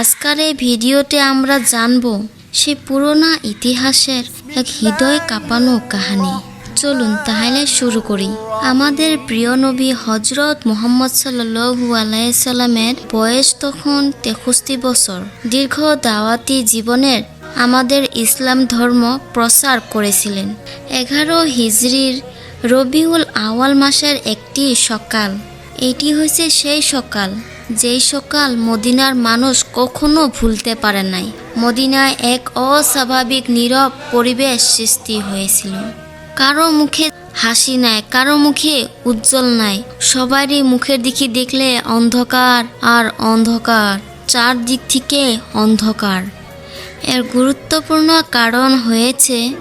আজকার এই ভিডিওতে আমরা জানব সে পুরোনো ইতিহাসের এক হৃদয় কাঁপানো কাহিনী। চলুন তাহলে শুরু করি। আমাদের প্রিয় নবী হজরত মোহাম্মদ সাল্লু আলাইসাল্লামের বয়স তখন তেষট্টি বছর। দীর্ঘ দাওয়াতি জীবনের আমাদের ইসলাম ধর্ম প্রচার করেছিলেন। এগারো হিজরির রবিউল আওয়াল মাসের একটি সকাল। এটি হয়েছে সেই সকাল যেই সকাল মদিনার মানুষ কখনো ভুলতে পারে নাই। মদিনায় এক অস্বাভাবিক নীরব পরিবেশ সৃষ্টি হয়েছিল। কারও মুখে হাসি নাই, কারও মুখে উজ্জ্বল নাই। সবারই মুখের দিকে দেখলে অন্ধকার আর অন্ধকার, চারদিক থেকে অন্ধকার। এর গুরুত্বপূর্ণ কারণ হয়েছে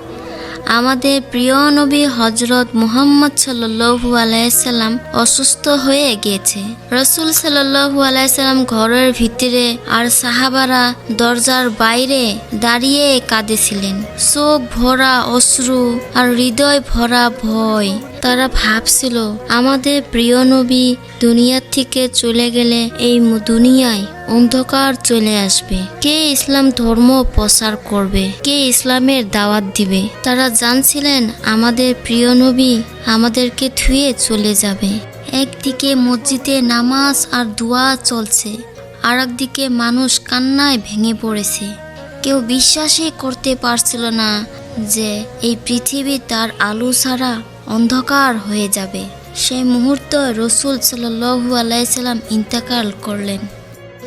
আমাদের প্রিয় নবী হজরত মুহাম্মদ সাল্লু আলাইসাল্লাম অসুস্থ হয়ে গিয়েছে। রসুল সাল্লু আলাইসাল্লাম ঘরের ভিতরে আর সাহাবারা দরজার বাইরে দাঁড়িয়ে কাঁদেছিলেন। চোখ ভরা অশ্রু আর হৃদয় ভরা ভয়। তারা ভাবছিল, আমাদের প্রিয় নবী দুনিয়ার থেকে চলে গেলে এই দুনিয়ায় অন্ধকার চলে আসবে। কে ইসলাম ধর্ম প্রচার করবে? কে ইসলামের দাওয়াত দিবে? তারা জানছিলেন, আমাদের প্রিয় নবী আমাদেরকে থুয়ে চলে যাবে। একদিকে মসজিদে নামাজ আর দোয়া চলছে আর একদিকে মানুষ কান্নায় ভেঙে পড়েছে। কেউ বিশ্বাসই করতে পারছিল না যে এই পৃথিবী তার আলো ছাড়া অন্ধকার হয়ে যাবে। সেই মুহূর্ত রসুল সাল্লু আলাইসাল্লাম ইন্তেকাল করলেন।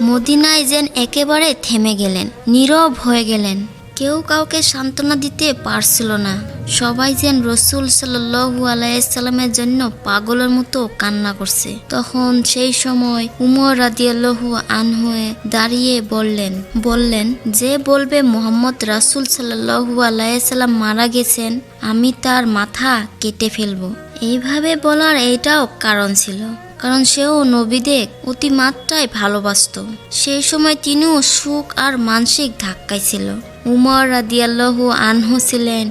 মদিনায় যেন একেবারে থেমে গেলেন, নীরব হয়ে গেলেন। কেউ কাউকে সান্ত্বনা দিতে পারছিল না। সবাই যেন রসুল সাল্লু আলাইসাল্লামের জন্য পাগলের মতো কান্না করছে। তখন সেই সময় উমর রাদিয়াল্লাহু আনহুয়ে দাঁড়িয়ে বললেন বললেন, যে বলবে মোহাম্মদ রাসুল সাল্লু আলাইসাল্লাম মারা গেছেন, আমি তার মাথা কেটে ফেলব। এইভাবে বলার এটাও কারণ ছিল। কারণ সেও নবীদের অতিমাত্রায় ভালোবাসত। সেই সময় তিনিও সুখ আর মানসিক ধাক্কায় ছিল। উমর রাদিয়াল্লাহু আনহু ছিলেন।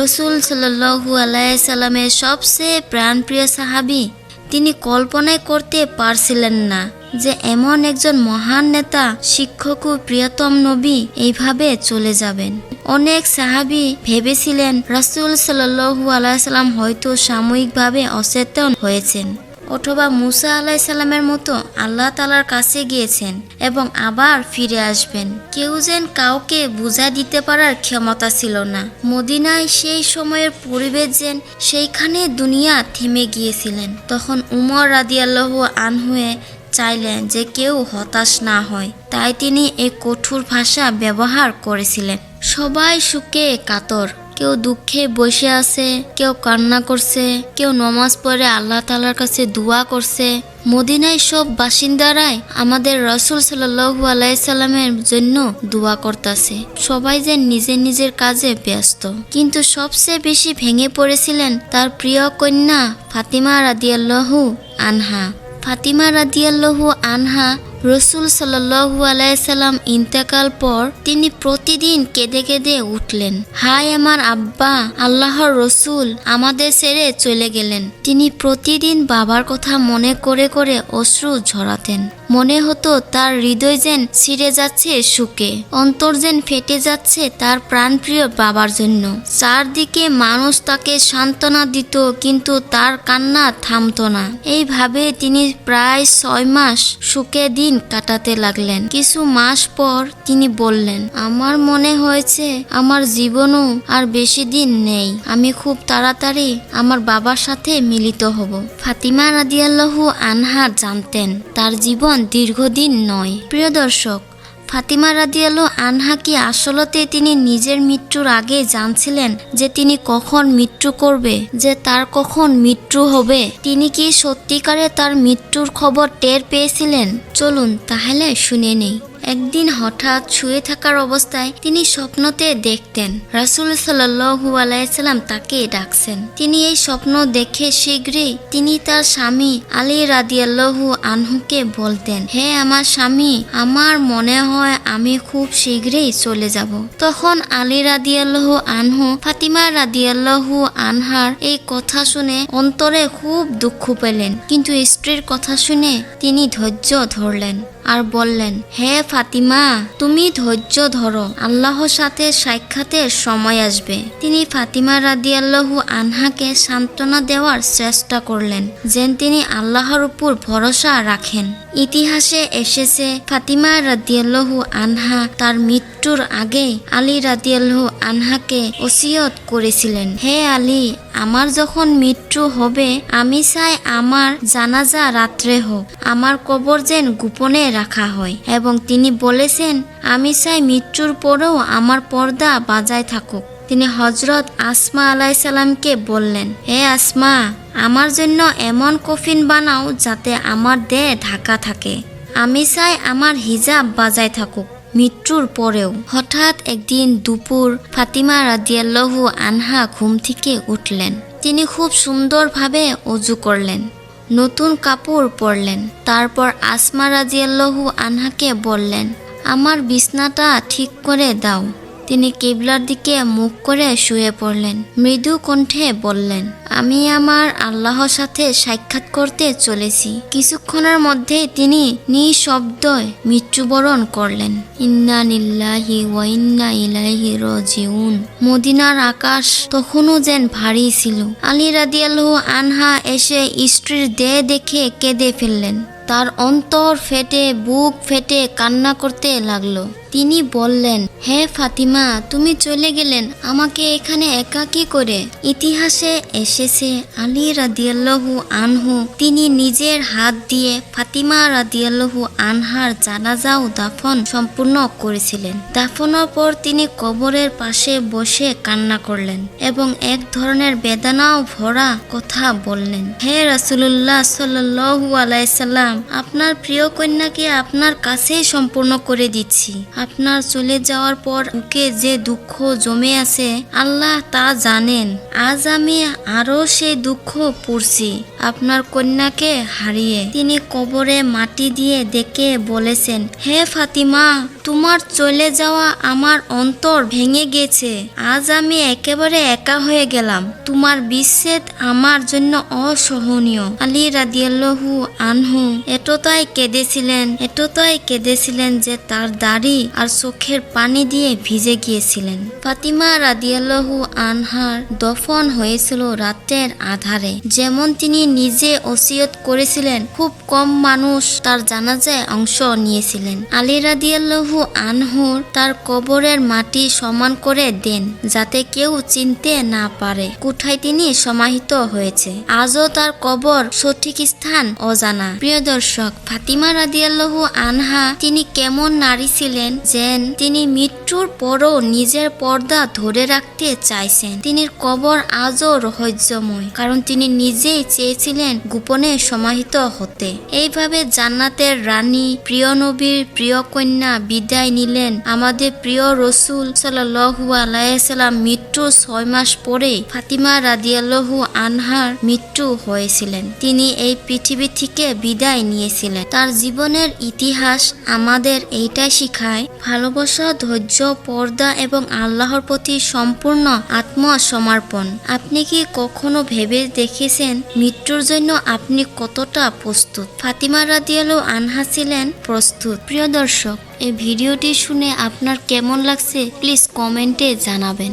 রসুল সাল্লু আলাইসাল্লামের সবচেয়ে প্রাণপ্রিয় সাহাবি। তিনি কল্পনাই করতে পারছিলেন না যে এমন একজন মহান নেতা, শিক্ষক ও প্রিয়তম নবী এইভাবে চলে যাবেন। অনেক সাহাবি ভেবেছিলেন রাসুল সাল্লু আলাইসাল্লাম হয়তো সাময়িকভাবে অচেতন হয়েছেন। অথবা মুসা আলাইসাল্লামের মতো আল্লাহ তালার কাছে গিয়েছেন এবং আবার ফিরে আসবেন। কেউ যেন কাউকে বুঝা দিতে পারার ক্ষমতা ছিল না। মদিনায় সেই সময়ের পরিবেশ যেন সেইখানে দুনিয়া থেমে গিয়েছিলেন। তখন উমর রাদিয়াল্লাহ আনহুয়ে চাইলেন যে কেউ হতাশ না হয়। তাই তিনি এই কঠোর ভাষা ব্যবহার করেছিলেন। সবাই সুখে কাতর। কেউ দুঃখে বসে আছে, কেউ কান্না করছে, কেউ নমাজ পড়ে আল্লাহ তালার কাছে দোয়া করছে। মদিনায় সব বাসিন্দারাই আমাদের রসুল সাল্লু আলাইসাল্লামের জন্য দোয়া করতেছে। সবাই যে নিজের নিজের কাজে ব্যস্ত। কিন্তু সবচেয়ে বেশি ভেঙে পড়েছিলেন তার প্রিয় কন্যা ফাতিমা রাদিয়াল্লাহু আনহা। ফাতিমা রাদিয়াল্লাহু আনহা রসুল সাল্লু আলাইসাল্লাম ইন্তেকাল পর তিনি প্রতিদিন কেঁদে কেঁদে উঠলেন। হায় আমার আব্বা, আল্লাহর রসুল আমাদের ছেড়ে চলে গেলেন। তিনি প্রতিদিন বাবার কথা মনে করে করে অশ্রু ঝরাতেন। মনে হতো তার হৃদয় যেন ছিঁড়ে যাচ্ছে সুখে, অন্তর যেন ফেটে যাচ্ছে তার প্রাণপ্রিয় বাবার জন্য। চারদিকে মানুষ তাকে সান্ত্বনা দিত, কিন্তু তার কান্না থামতো না। এইভাবে তিনি প্রায় ছয় মাস সুখে দিন কাটাতে লাগলেন। কিছু মাস পর তিনি বললেন, আমার মনে হয়েছে আমার জীবনও আর বেশি দিন নেই। আমি খুব তাড়াতাড়ি আমার বাবার সাথে মিলিত হব। ফাতিমা রাদিয়াল্লাহু আনহা জানতেন, তার জীবন দীর্ঘদিন নয়। প্রিয় দর্শক, ফাতিমা রাদিয়ালো আনহা কি আসলতে তিনি নিজের মৃত্যুর আগে জানছিলেন যে তিনি কখন মৃত্যু করবে, যে তার কখন মৃত্যু হবে? তিনি কি সত্যিকারে তার মৃত্যুর খবর টের পেয়েছিলেন? চলুন তাহলে শুনে নেই। একদিন হঠাৎ শুয়ে থাকার অবস্থায় তিনি স্বপ্নতে দেখতেন, রাসুল সাল্লু তাকে ডাকছেন। তিনি এই স্বপ্ন দেখে শীঘ্রই তিনি তার স্বামী আলী রাদিয়াল্লাহু আনহুকে বলতেন, হে আমার স্বামী, আমার মনে হয় আমি খুব শীঘ্রই চলে যাব। তখন আলী রাদিয়াল্লাহু আনহু, ফাতিমা রাদিয়াল্লাহু আনহার এই কথা শুনে অন্তরে খুব দুঃখ পেলেন। কিন্তু স্ত্রীর কথা শুনে তিনি ধৈর্য ধরলেন। আর বললেন, হে ফাতিমা, তুমি ধৈর্য ধরো। আল্লাহর সাথে সাক্ষাতের সময় আসবে। তিনি ফাতিমা রাদিয়াল্লাহু আনহাকে সান্ত্বনা দেওয়ার চেষ্টা করলেন, যেন তিনি আল্লাহর উপর ভরসা রাখেন। ইতিহাসে এসেছে, ফাতিমা রাদিয়াল্লাহু আনহা তার মৃত্যুর আগে আলী রাদিয়াল্লাহু আনহাকে ওসিয়ত করেছিলেন। হে আলী, আমার যখন মৃত্যু হবে, আমি চাই আমার জানাজা রাত্রে হোক, আমার কবর যেন গোপনে রাখা হয়। এবং তিনি বলেছেন, আমি চাই মৃত্যুর পরেও আমার পর্দা বাজায় থাকুক। তিনি হজরত আসমা আলাইসাল্লামকে বললেন, হে আসমা, আমার জন্য এমন কফিন বানাও যাতে আমার দেহ ঢাকা থাকে। আমি চাই আমার হিজাব বাজায় থাকুক। মৃত্যুর পরেও হঠাৎ একদিন দুপুর ফাতিমা রাদিয়াল্লাহু আনহা ঘুম থেকে উঠলেন। তিনি খুব সুন্দরভাবে অজু করলেন নতুন কাপড় পরলেন তারপর আসমা রাজিয়াল্লাহু আনহাকে বললেন আমার বিছনাটা ঠিক করে দাও। তিনি কেবলার দিকে মুখ করে শুয়ে পড়লেন মৃদু কণ্ঠে বললেন আমি আমার আল্লাহর সাথে সাক্ষাৎ করতে চলেছি। কিছুক্ষণের মধ্যেই তিনি নিঃশব্দে মৃত্যুবরণ করলেন। ইন্না নিল্লাহি ওয়া ইন্না ইলাইহি রাজিউন। মদিনার আকাশ তখনও যেন ভারী ছিল। আলী রাদিয়াল্লাহু আনহা এসে স্ত্রীর দেহ দেখে কেঁদে ফেললেন। তার অন্তর ফেটে, বুক ফেটে কান্না করতে লাগল। তিনি বললেন, হে ফাতিমা, তুমি চলে গেলেন, আমাকে এখানে একাকী করে? ইতিহাসে এসেছে আলী রাদিয়াল্লাহু আনহু, তিনি নিজের হাত দিয়ে ফাতিমা রাদিয়াল্লাহু আনহার জানাজা ও দাফন সম্পূর্ণ করেছিলেন। দাফনের পর তিনি কবরের পাশে বসে কান্না করলেন এবং এক ধরনের বেদনাও ভরা কথা বললেন। হে রাসূলুল্লাহ সাল্লাল্লাহু আলাইসাল্লাম আপনার প্রিয় কন্যাকে আপনার কাছেই সম্পূর্ণ করে দিচ্ছি। আপনার চলে যাওয়ার পর বুকে যে দুঃখ জমে আছে, আল্লাহ তা জানেন। আজ আমি আরও সেই দুঃখ পড়ছি, আপনার কন্যাকে হারিয়ে। তিনি কবরে মাটি দিয়ে ডেকে বলেছেন, হে ফাতিমা তোমার চলে যাওয়া আমার অন্তর ভেঙে গেছে। আজ আমি একেবারে একা হয়ে গেলাম। তোমার বিচ্ছেদ আমার জন্য অসহনীয়। আলী রাদিয়াল্লাহু আনহু এতটাই কেঁদেছিলেন এতটাই কেঁদেছিলেন যে তার দাড়ি আর চোখের পানি দিয়ে ভিজে গিয়েছিলেন। ফাতিমা রাদিয়াল্লাহু আনহার দফন হয়েছিল রাতের আধারে। যেমন তিনি নিজে ওসিয়ত করেছিলেন, খুব কম মানুষ তার জানাজায় অংশ নিয়েছিলেন। আলী রাদিয়াল্লাহু আনহুর তার কবরের মাটি সমান করে দেন, যাতে কেউ চিনতে না পারে কোথায় তিনি সমাহিত হয়েছে। আজও তার কবর সঠিক স্থান অজানা। প্রিয় দর্শক, ফাতিমা রাদিয়াল্লাহু আনহা তিনি কেমন নারী ছিলেন যেন তিনি মৃত্যুর পরও নিজের পর্দা ধরে রাখতে চাইছেন। তিনি কবর আজও রহস্যময়, কারণ তিনি নিজেই চেয়েছিলেন গোপনে সমাহিত হতে। এইভাবে জান্নাতের রানী, প্রিয় নবীর প্রিয় কন্যা বিদায় নিলেন। আমাদের প্রিয় রসুল সাল্লাহু আলাইসাল্লাম মৃত্যু ছয় মাস পরে ফাতিমা রাদিয়াল্লাহু আনহার মৃত্যু হয়েছিলেন। তিনি এই পৃথিবী থেকে বিদায় নিয়েছিলেন। তার জীবনের ইতিহাস আমাদের এইটাই শিখায়, ভালোবাসা, ধৈর্য, পর্দা এবং আল্লাহর প্রতি সম্পূর্ণ আত্মসমর্পণ। আপনি কি কখনো ভেবে দেখেছেন মৃত্যুর জন্য আপনি কতটা প্রস্তুত? ফাতিমা রাদিয়ালু আনহা ছিলেন প্রস্তুত। প্রিয় দর্শক এই ভিডিওটি শুনে আপনার কেমন লাগছে প্লিজ কমেন্টে জানাবেন।